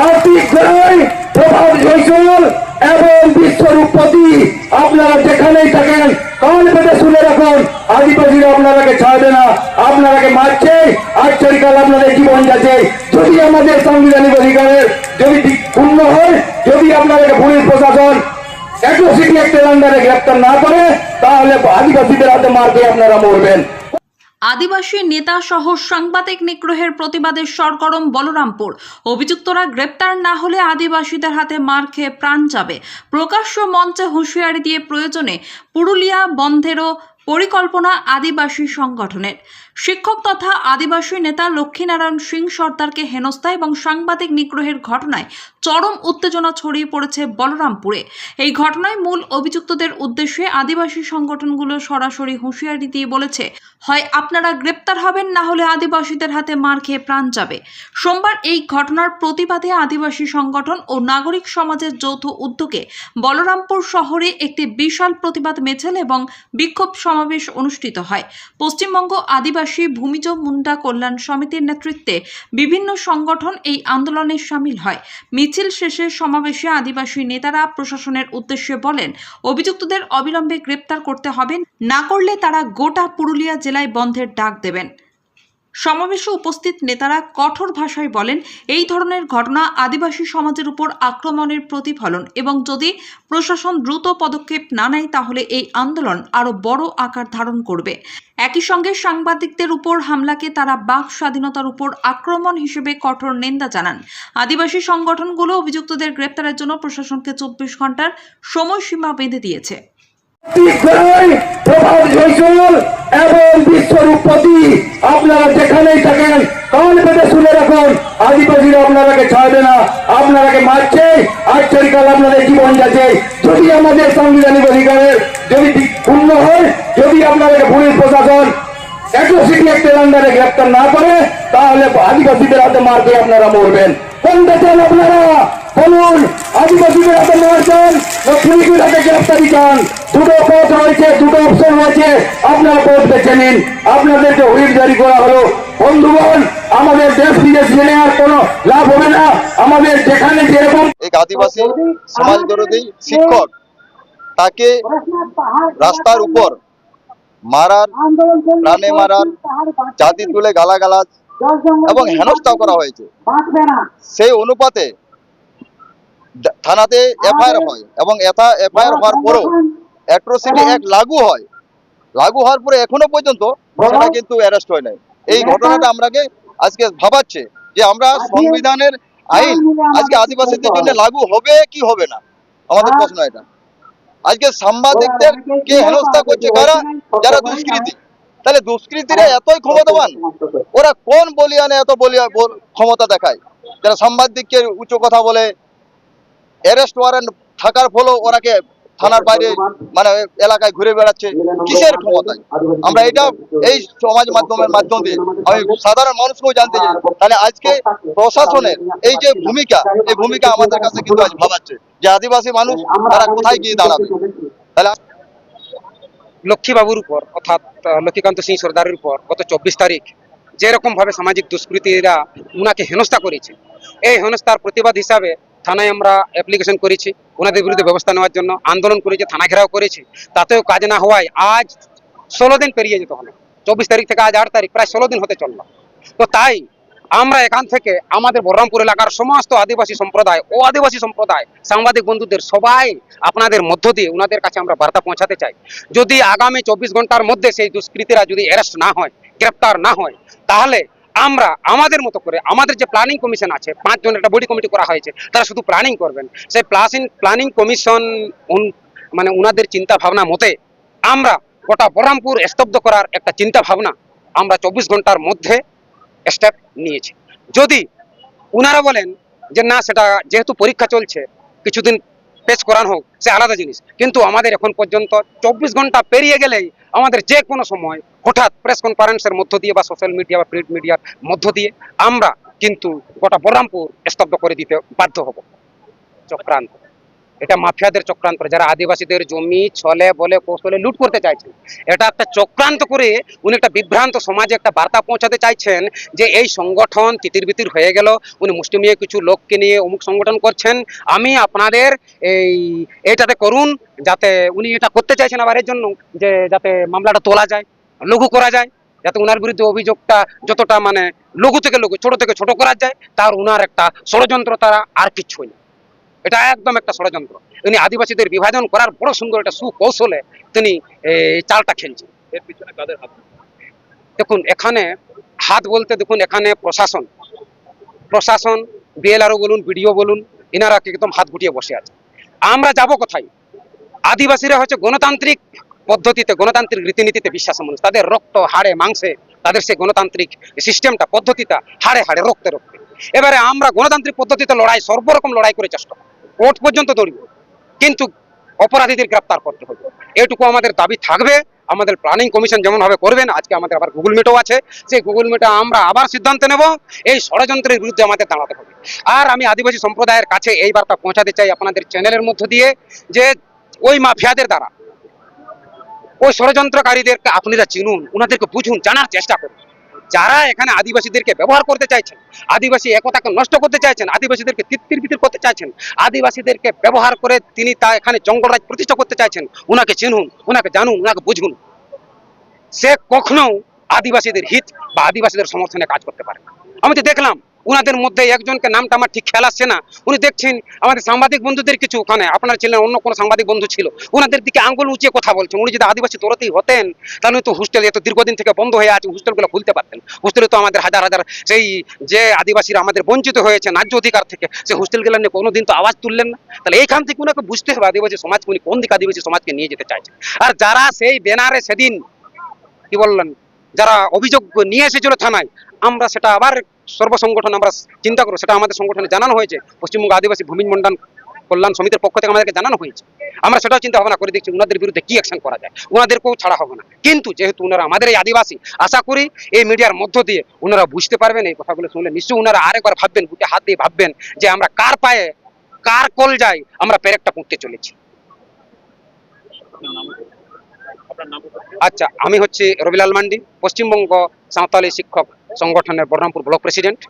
কার্তিক গড়াই প্রভাত জয়সল আপনারা যেখানেই থাকেন, কান শুনে রাখুন। আদিবাসীরা আপনারাকে ছাড়বে না, আপনারাকে মারছে। আচ্ছারিকাল আপনাদের জীবন যাচ্ছে। যদি আমাদের যদি ঠিক হয়, যদি আপনাদেরকে পুলিশ প্রশাসন অ্যাট্রোসিটি অ্যাক্টের আন্ডারে গ্রেপ্তার না করে, তাহলে আদিবাসীদের হাতে মার খেয়ে আপনারা মরবেন। আদিবাসী নেতা সহ সাংবাদিক নিগ্রহের প্রতিবাদে সরগরম বলরামপুর। অভিযুক্তরা গ্রেপ্তার না হলে আদিবাসীদের হাতে মার খেয়ে প্রাণ যাবে। প্রকাশ্য মঞ্চে হুঁশিয়ারি দিয়ে প্রয়োজনে পুরুলিয়া বন্ধেরও পরিকল্পনা আদিবাসী সংগঠনের। শিক্ষক তথা আদিবাসী নেতা লক্ষ্মীনারায়ণ সিং সর্দারকে হেনস্থা এবং সাংবাদিক নিগ্রহের ঘটনায় চরম উত্তেজনা ছড়িয়ে পড়েছে বলরামপুরে। এই ঘটনায় মূল অভিযুক্তদের উদ্দেশ্যে আদিবাসী সংগঠনগুলো সরাসরি হুঁশিয়ারি দিয়ে বলেছে, হয় আপনারা গ্রেপ্তার হবেন, না হলে আদিবাসীদের হাতে মার খেয়ে প্রাণ যাবে। সোমবার এই ঘটনার প্রতিবাদে আদিবাসী সংগঠন ও নাগরিক সমাজের যৌথ উদ্যোগে বলরামপুর শহরে একটি বিশাল প্রতিবাদ মিছিল এবং বিক্ষোভ সমাবেশ অনুষ্ঠিত হয়। পশ্চিমবঙ্গ আদিবাসী ভূমিজ মুন্ডা কল্যাণ সমিতির নেতৃত্বে বিভিন্ন সংগঠন এই আন্দোলনে সামিল হয়। মিছিল শেষে সমাবেশে আদিবাসী নেতারা প্রশাসনের উদ্দেশ্যে বলেন, অভিযুক্তদের অবিলম্বে গ্রেপ্তার করতে হবে, না করলে তারা গোটা পুরুলিয়া জেলায় বন্ধের ডাক দেবেন। সমাবেশে উপস্থিত নেতারা কঠোর ভাষায় বলেন, এই ধরনের ঘটনা আদিবাসী সমাজের উপর আক্রমণের প্রতিফলন এবং যদি প্রশাসন দ্রুত পদক্ষেপ না নেয়, তাহলে এই আন্দোলন আরও বড় আকার ধারণ করবে। একই সঙ্গে সাংবাদিকদের উপর হামলাকে তারা বাক স্বাধীনতার উপর আক্রমণ হিসেবে কঠোর নিন্দা জানান। আদিবাসী সংগঠনগুলো অভিযুক্তদের গ্রেপ্তারের জন্য প্রশাসনকে চব্বিশ ঘণ্টার সময়সীমা বেঁধে দিয়েছে কার্তিক গড়াই প্রভাত জয়সল এবং বিশ্বরূপপতি আপনারা যেখানেই থাকেন কান পেতে শুনে রাখুন। আদিবাসীরা আপনারাকে ছাড়বে না। আপনারাকে মারছে। আচ্ছারিকাল আপনাদের জীবন যাচ্ছে। যদি আমাদের সাংবিধানিক অধিকারের যদি পূর্ণ হয়, যদি আপনাদেরকে পুলিশ প্রশাসন অ্যাট্রোসিটি আন্ডারে গ্রেপ্তার না করে, তাহলে আদিবাসীদের হাতে মার খেয়ে আপনারা মরবেন। কোনটা চান আপনারা? বলুন, আদিবাসীদের হাতে মার চান না পুলিশের হাতে গ্রেপ্তারি চান দুটো পথ রয়েছে, দুটো অপশন রয়েছে। আপনারা পথ বেছে নিন। আপনাদেরকে হুইপ জারি করা হলো। বন্ধুগণ আমাদের দেশ বিদেশ জেনে আর কোনো লাভ হবে না। আমাদের যেখানে যেরকম এক আদিবাসী সমাজ শিক্ষক তাকে রাস্তার উপর মারার প্রাণে মারার জাতি তুলে গালাগালাজ এবং হেনস্থা করা হয়েছে। সেই অনুপাতে থানাতে এফআইআর হয় এবং এফআইআর হওয়ার পরেও অ্যাট্রোসিটি অ্যাক্ট লাগু হয়। লাগু হওয়ার পরে এখনও পর্যন্ত সেটা কিন্তু অ্যারেস্ট হয় নাই। এই ঘটনাটা আমরাকে আজকে ভাবাচ্ছে যে আমরা সংবিধানের আইন আজকে আদিবাসীদের জন্য লাগু হবে কি হবে না? আমাদের প্রশ্ন এটা। আজকে সাংবাদিকদের কে হেনস্থা করছে? কারা? যারা দুষ্কৃতী। তাহলে দুষ্কৃতীরা এতই ক্ষমতাবান? ওরা কোন বলিয়ানে এত বলিয়া ক্ষমতা দেখায়? যারা সাংবাদিককে উচ্চ কথা বলে অ্যারেস্ট ওয়ারেন্ট থাকার ফলেও ওরাকে থানার বাইরে মানে এলাকায় ঘুরে বেড়াচ্ছে। কিসের ক্ষমতায়? আমরা এটা এই সমাজ মাধ্যমের মাধ্যম দিয়ে আমি সাধারণ মানুষকেও জানতে চাই। তাহলে আজকে প্রশাসনের এই যে ভূমিকা এই ভূমিকা আমাদের কাছে কিন্তু আজ ভাবাচ্ছে যে আদিবাসী মানুষ তারা কোথায় গিয়ে দাঁড়াবে। তাহলে লক্ষ্মীবাবুর উপর অর্থাৎ লক্ষ্মীকান্ত সিং সর্দারের উপর গত চব্বিশ তারিখ যেরকম ভাবে সামাজিক দুষ্কৃতীরা উনাকে হেনস্থা করেছে। এই হেনস্থার প্রতিবাদ হিসাবে থানায় আমরা অ্যাপ্লিকেশন করেছি। ওনাদের বিরুদ্ধে ব্যবস্থা নেওয়ার জন্য আন্দোলন করেছি, থানা ঘেরাও করেছি। তাতেও কাজ না হওয়ায় আজ ষোলো দিন পেরিয়ে যেতে হলো। চব্বিশ তারিখ থেকে আজ আট তারিখ, প্রায় ষোলো দিন হতে চলল। তো তাই আমরা এখান থেকে আমাদের বহরমপুর এলাকার সমস্ত আদিবাসী সম্প্রদায় ও আদিবাসী সম্প্রদায়, সাংবাদিক বন্ধুদের সবাই আপনাদের মধ্য দিয়ে ওনাদের কাছে আমরা বার্তা পৌঁছাতে চাই। যদি আগামী চব্বিশ ঘণ্টার মধ্যে সেই দুষ্কৃতীরা যদি অ্যারেস্ট না হয়, গ্রেপ্তার না হয়, তাহলে আমরা আমাদের মতো করে আমাদের যে প্ল্যানিং কমিশন আছে, পাঁচজন একটা বডি কমিটি করা হয়েছে, তারা শুধু প্ল্যানিং করবেন। সেই প্লাসিং প্ল্যানিং কমিশন মানে ওনাদের চিন্তা ভাবনা মতে আমরা গোটা বহরমপুর স্তব্ধ করার একটা চিন্তা ভাবনা আমরা চব্বিশ ঘণ্টার মধ্যে স্টেপ নিয়েছি। যদি ওনারা বলেন যে না, সেটা যেহেতু পরীক্ষা চলছে, কিছুদিন পেশ করানো হোক, সে আলাদা জিনিস। কিন্তু আমাদের এখন পর্যন্ত চব্বিশ ঘণ্টা পেরিয়ে গেলেই আমাদের যে কোনো সময় হঠাৎ প্রেস কনফারেন্সের মধ্য দিয়ে বা সোশ্যাল মিডিয়া বা প্রিন্ট মিডিয়ার মধ্য দিয়ে আমরা কিন্তু গোটা বলরামপুর স্তব্ধ করে দিতে বাধ্য হব। চক্রান্ত। এটা মাফিয়াদের চক্রান্ত যারা আদিবাসীদের জমি, ছলে, বলে, কৌশলে লুট করতে চাইছেন, এটা একটা চক্রান্ত করে উনি একটা বিভ্রান্ত সমাজে একটা বার্তা পৌঁছাতে চাইছেন যে এই সংগঠন তিতির বিতির হয়ে গেল, উনি মুষ্টিমীয় কিছু লোককে নিয়ে অমুক সংগঠন করছেন, আমি আপনাদের এই, এইটাতে করুন, যাতে উনি এটা করতে চাইছেন আবার এর জন্য, যে যাতে মামলাটা তোলা যায়, লঘু করা যায়, যাতে উনার বিরুদ্ধে অভিযোগটা যতটা মানে লঘু থেকে লঘু, ছোট থেকে ছোট করা যায়, তার উনার একটা ষড়যন্ত্র তারা আর কিছুই না। এটা একদম একটা ষড়যন্ত্র। তিনি আদিবাসীদের বিভাজন করার বড় সুন্দর একটা সুকৌশলে তিনি চালটা খেলছেন। এর পিছনে কাদের হাত? দেখুন এখানে হাত বলতে দেখুন এখানে প্রশাসন। প্রশাসন বিএলআরও বলুন বিডিও বলুন এনারা একদম হাত গুটিয়ে বসে আছে। আমরা যাব কোথায়? আদিবাসীরা হচ্ছে গণতান্ত্রিক পদ্ধতিতে গণতান্ত্রিক রীতিনীতিতে বিশ্বাস মানুষ। তাদের রক্ত হাড়ে মাংসে তাদের সেই গণতান্ত্রিক সিস্টেমটা পদ্ধতিটা হাড়ে হাড়ে রক্তে রক্তে। এবারে আমরা গণতান্ত্রিক পদ্ধতিতে লড়াই সর্বরকম লড়াই করে চেষ্টা। কোর্ট পর্যন্ত দৌড়ব কিন্তু অপরাধীদের গ্রেপ্তার করতে হবে। এটুকু আমাদের দাবি থাকবে। আমাদের প্ল্যানিং কমিশন যেমন ভাবে করবেন, আজকে আমাদের আবার গুগল মিটও আছে। সেই গুগল মিটে আমরা আবার সিদ্ধান্ত নেব। এই ষড়যন্ত্রের বিরুদ্ধে আমাদের দাঁড়াতে হবে। আর আমি আদিবাসী সম্প্রদায়ের কাছে এই বার্তা পৌঁছাতে চাই আপনাদের চ্যানেলের মধ্য দিয়ে যে ওই মাফিয়াদের দ্বারা, ওই ষড়যন্ত্রকারীদেরকে আপনারা চিনুন, ওনাদেরকে বুঝুন, জানার চেষ্টা করুন। যারা এখানে আদিবাসীদেরকে ব্যবহার করতে চাইছেন, আদিবাসী একতাকে নষ্ট করতে চাইছেন, আদিবাসীদেরকে তিত্তির বিতির করতে চাইছেন, আদিবাসীদেরকে ব্যবহার করে তিনি তা এখানে জঙ্গলরাজ প্রতিষ্ঠা করতে চাইছেন ওনাকে চিনুন ওনাকে জানুন ওনাকে বুঝুন। সে কখনো আদিবাসীদের হিত বা আদিবাসীদের সমর্থনে কাজ করতে পারে আমি তো দেখলাম উনাদের মধ্যে একজনকে নামটা আমার ঠিক খেয়াল আসছে না। উনি দেখছেন আমাদের সাংবাদিক বন্ধুদের কিছু ওখানে, আপনার ছিলেন অন্য কোনো সাংবাদিক বন্ধু ছিল। ওনাদের দিকে আঙ্গুল উঁচিয়ে কথা বলছেন। উনি যদি আদিবাসী দৌড়তেই হতেন, তাহলে তো হোস্টেল এত দীর্ঘদিন থেকে বন্ধ হয়ে আছে হোস্টেলগুলো খুলতে পারতেন। হোস্টেলে তো আমাদের হাজার হাজার সেই যে আদিবাসীরা আমাদের বঞ্চিত হয়েছে, ন্যায্য অধিকার থেকে, সেই হোস্টেলগুলো নিয়ে কোনোদিন তো আওয়াজ তুললেন না। তাহলে এইখান থেকে উনাকে বুঝতে হবে আদিবাসী সমাজ উনি কোন দিকে আদিবাসী সমাজকে নিয়ে যেতে চাইছেন। আর যারা সেই ব্যানারে সেদিন, কি বললেন, যারা অভিযোগ নিয়ে এসেছিল থানায়, আমরা সেটা আবার সর্বসংগঠন আমরা চিন্তা করব, সেটা আমাদের সংগঠনে জানানো হয়েছে। পশ্চিমবঙ্গ আদিবাসী ভূমি মন্ডল কল্যাণ সমিতির পক্ষ থেকে আমাদেরকে জানানো হয়েছে। আমরা সেটাও চিন্তা ভাবনা করে দেখছি, ওনাদের বিরুদ্ধে কি অ্যাকশন করা যায়? ওনাদেরকেও ছাড়া হবে না। কিন্তু যেহেতু ওনারা আমাদের এই আদিবাসী, আশা করি এই মিডিয়ার মধ্য দিয়ে ওনারা বুঝতে পারবেন, এই কথাগুলো শুনলে নিশ্চয়ই ওনারা আরেকবার ভাববেন, বুকে হাত দিয়ে ভাববেন যে আমরা কার পায়ে, কার কল যাই, আমরা পেরেকটা পুঁততে চলেছি। আচ্ছা আমি হচ্ছে রবিলাল মান্ডি, পশ্চিমবঙ্গ সাঁওতালি শিক্ষক সংগঠনের বর্ণামপুর ব্লক প্রেসিডেন্ট।